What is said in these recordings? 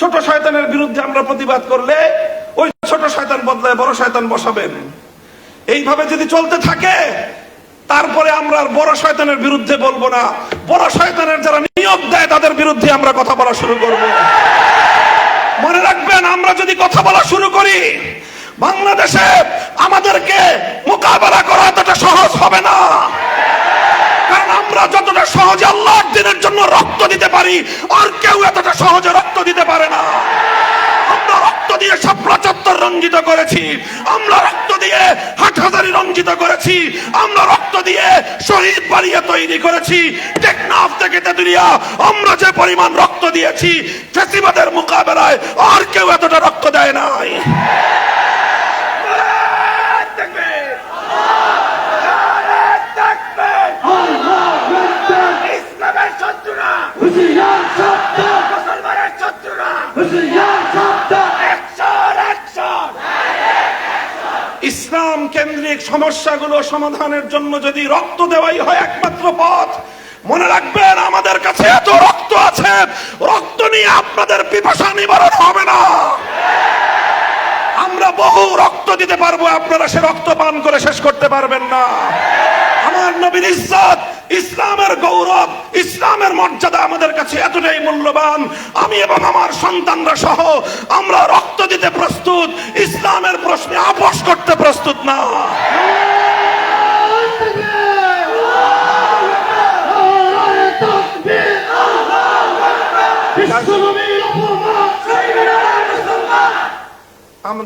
ছোট শয়তানের বিরুদ্ধে আমরা প্রতিবাদ করলে ওই ছোট শয়তান বদলায়, বড় শয়তান বসাবেন। এইভাবে যদি চলতে থাকে, তারপরে আমরা আর বড় শয়তানের বিরুদ্ধে বলব না। বড় শয়তানের যারা নিয়োগ দেয়, তাদের বিরুদ্ধে আমরা কথা বলা শুরু করব। মনে রাখবেন, আমরা যদি কথা বলা শুরু করি, বাংলাদেশে আমাদেরকে মোকাবেলা করা এতটা সহজ হবে না। আমরা যতটা সহজে আল্লাহর দিনের জন্য রক্ত দিতে পারি, আর কেউ এতটা সহজে রক্ত দিতে পারে না। আমরা রক্ত দিয়ে চত্বর রঞ্জিত করেছি, আমরা রক্ত দিয়ে হাটহাজারি রঞ্জিত করেছি, আমরা রক্ত দিয়ে শহীদ বাড়িয়ে তৈরি করেছি। টেকনাফ থেকে তেতুলিয়া, আমরা যে পরিমাণ রক্ত দিয়েছি, ফেসিবাদের মোকাবেলায় আর কেউ এতটা রক্ত দেয় নাই। কেন্দ্রিক সমস্যাগুলো সমাধানের জন্য যদি রক্ত দেওয়াই হয় একমাত্র পথ, মনে রাখবেন আমাদের কাছে এত রক্ত আছে, রক্ত নিয়ে আপনাদের পিপাসা নিবারণ হবে না। আমরা বহু রক্ত দিতে পারব, আপনারা সে রক্ত পান করে শেষ করতে পারবেন না। আমার নবীর ইজ্জত, ইসলামের গৌরব, ইসলামের মর্যাদা আমাদের কাছে এতটাই মূল্যবান। আমি এবং আমার সন্তানরা সহ আমরা রক্ত দিতে প্রস্তুত, ইসলামের প্রশ্নে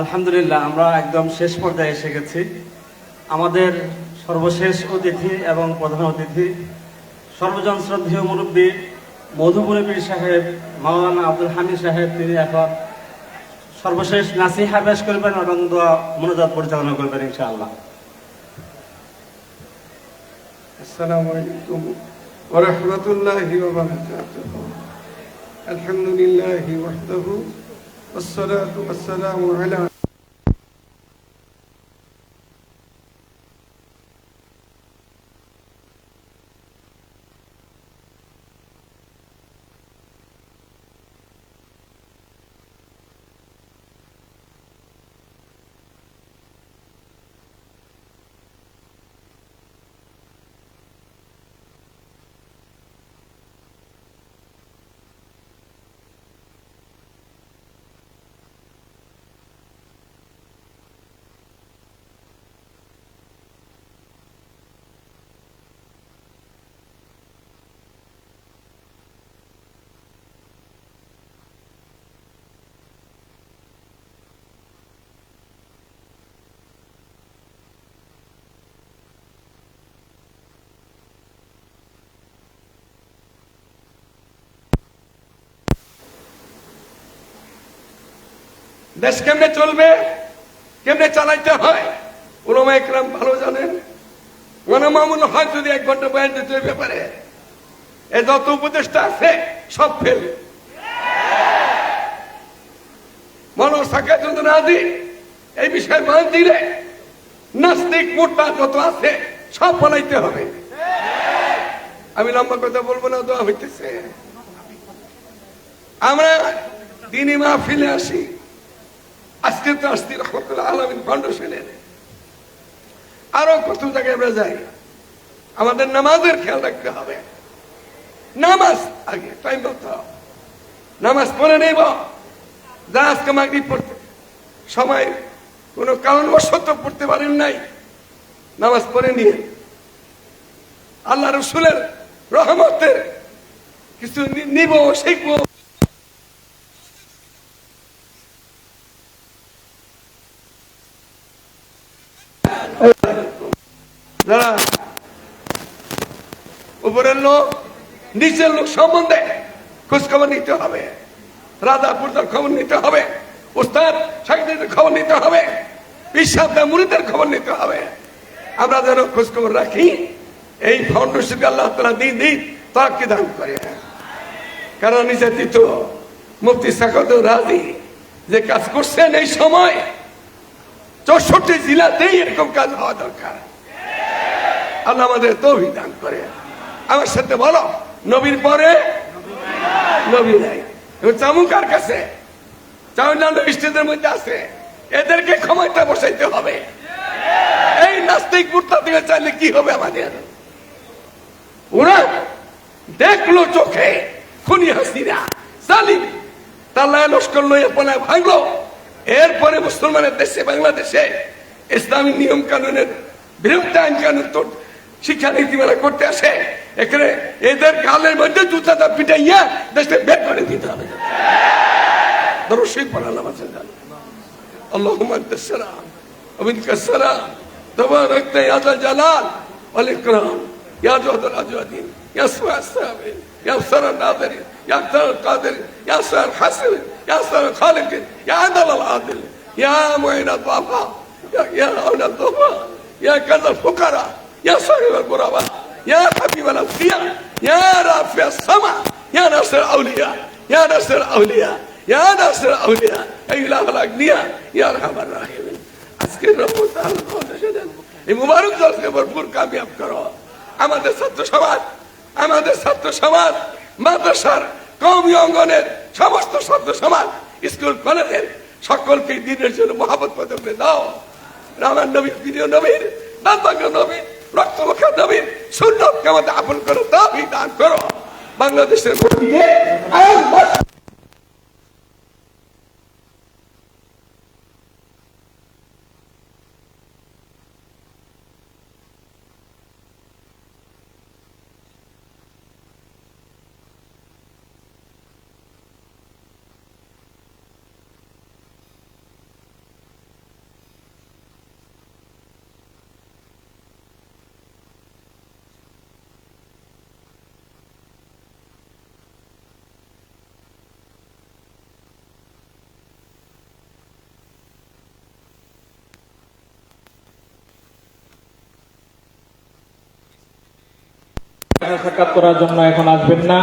আলহামদুলিল্লাহ, আমরা একদম শেষ পর্যায়ে এসে গেছি। আমাদের সর্বশেষ অতিথি এবং প্রধান অতিথি, সর্বজন শ্রদ্ধেয় মুরব্বী মধুপুরী সাহেব, মাওলানা আব্দুল হামিদ সাহেব, তিনি এখন সর্বশেষ নাসি হাবেশ করবেন এবং দোয়া মনোজাত পরিচালনা করবেন ইনশাআল্লাহ। আসসালামু আলাইকুম ওয়া রাহমাতুল্লাহি ওয়া বারাকাতুহু। আলহামদুলিল্লাহি ওয়াহদাহু والصلاة والسلام على দেশ কেমনে চলবে? কেমনে চালাইতে হয়? ওলামা একরাম ভালো জানেন। মানে মামুন হয় যদি এক ঘণ্টা বয়ান দিতে ব্যাপারে। এ যত উপদেষ্টা আছে, সব ফেল মনো সাকা যদি না দি এই বিষয়ে মান দিলে নাস্তিক, মোটা যত আছে, সব বানাইতে হবে। আমি লম্বা কথা বলব না, দোয়া হইতেছে। আমরা দিনই মাহফিলে আসি। আজকে তো আসছি রহমতুল্লাহ আলমিন আরও কত জায়গায় আমরা যাই। আমাদের নামাজের খেয়াল রাখতে হবে। নামাজ আগে টাইম মতো নামাজ পড়ে নেব। যা আজকে মাগরিব পড়তে। সময় কোনো কারণবশত পড়তে পারেন নাই। নামাজ পড়ে নিয়ে। আল্লাহ রসুলের রহমতের কিছু নিব, শিখব যারা লোক নিচের লোক সম্বন্ধে খোঁজখবর নিতে হবে। রাজা পুরদার খবর নিতে হবে উস্তাদ সাহিত্যের খবর নিতে হবে বিশ্বাস মুরিদের খবর নিতে হবে। আমরা যেন খোঁজখবর রাখি, এই ফাউন্ডেশনকে আল্লাহ তালা দিন দিন দান করে। কারণ নির্যাতিত মুফতি সাকত রাজি যে কাজ করছেন এই সময় চৌষট্টি জেলাতেই এরকম কাজ হওয়া দরকার। আল্লাহ আমাদের দান করে। আমার সাথে বলো, নবীর পরে? নবী নাই। চামুকার কাছে? মধ্যে আছে। এদেরকে ক্ষমতা বসাইতে হবে। এই নাস্তিক চাইলে কি হবে আমাদের? ওরা দেখল চোখে, খুনি হাসিনা, জালিম। তাল্লাহ লস্কর লইয়া পনায় ভাঙলো। এরপরে মুসলমানের দেশে, বাংলাদেশে ইসলামী নিয়ম কানুনের বিরুদ্ধে আইন কানুন তো শিক্ষা নীতিমালা করতে আসে এখানে এদের গালের মধ্যে জুতাটা পিটাইয়া দেশে বের করে দিতে হবে দর্শক পড়ালাম আছে اللهم انت السلام ومنك السلام تبارك يا ذا الجلال والاكرام يا جهد الاجودين يا سوى السامعين يا سر الناظرين يا اكثر القادرين يا سر الحسن يا سر الخالق يا عدل العادل يا معين الضعفاء يا يا عون الضعفاء يا كذا الفقراء يا صاحب الغرباء يا حبيب الاوفياء يا رافع السماء يا ناصر الاولياء يا ناصر الاولياء يا ناصر الاولياء اي اله الاغنياء يا ارحم الراحمين আজকের রহমত আল্লাহ ফাউন্ডেশনের এই মুবারক জলকে ভরপুর কামিয়াব করো আমাদের ছাত্র সমাজ আমাদের ছাত্র সমাজ মাদ্রাসার কৌমি অঙ্গনের সমস্ত ছাত্র সমাজ স্কুল কলেজের সকলকে দিনের জন্য মহাবত পদক দাও রামার নবীর প্রিয় নবীর দান্তাঙ্গ নবীর রক্তমুখা দাবি সুন্নতকে আমাদের আপন করো দাবি দান করো। বাংলাদেশের সাক্ষাৎ করার জন্য এখন আসবেন না।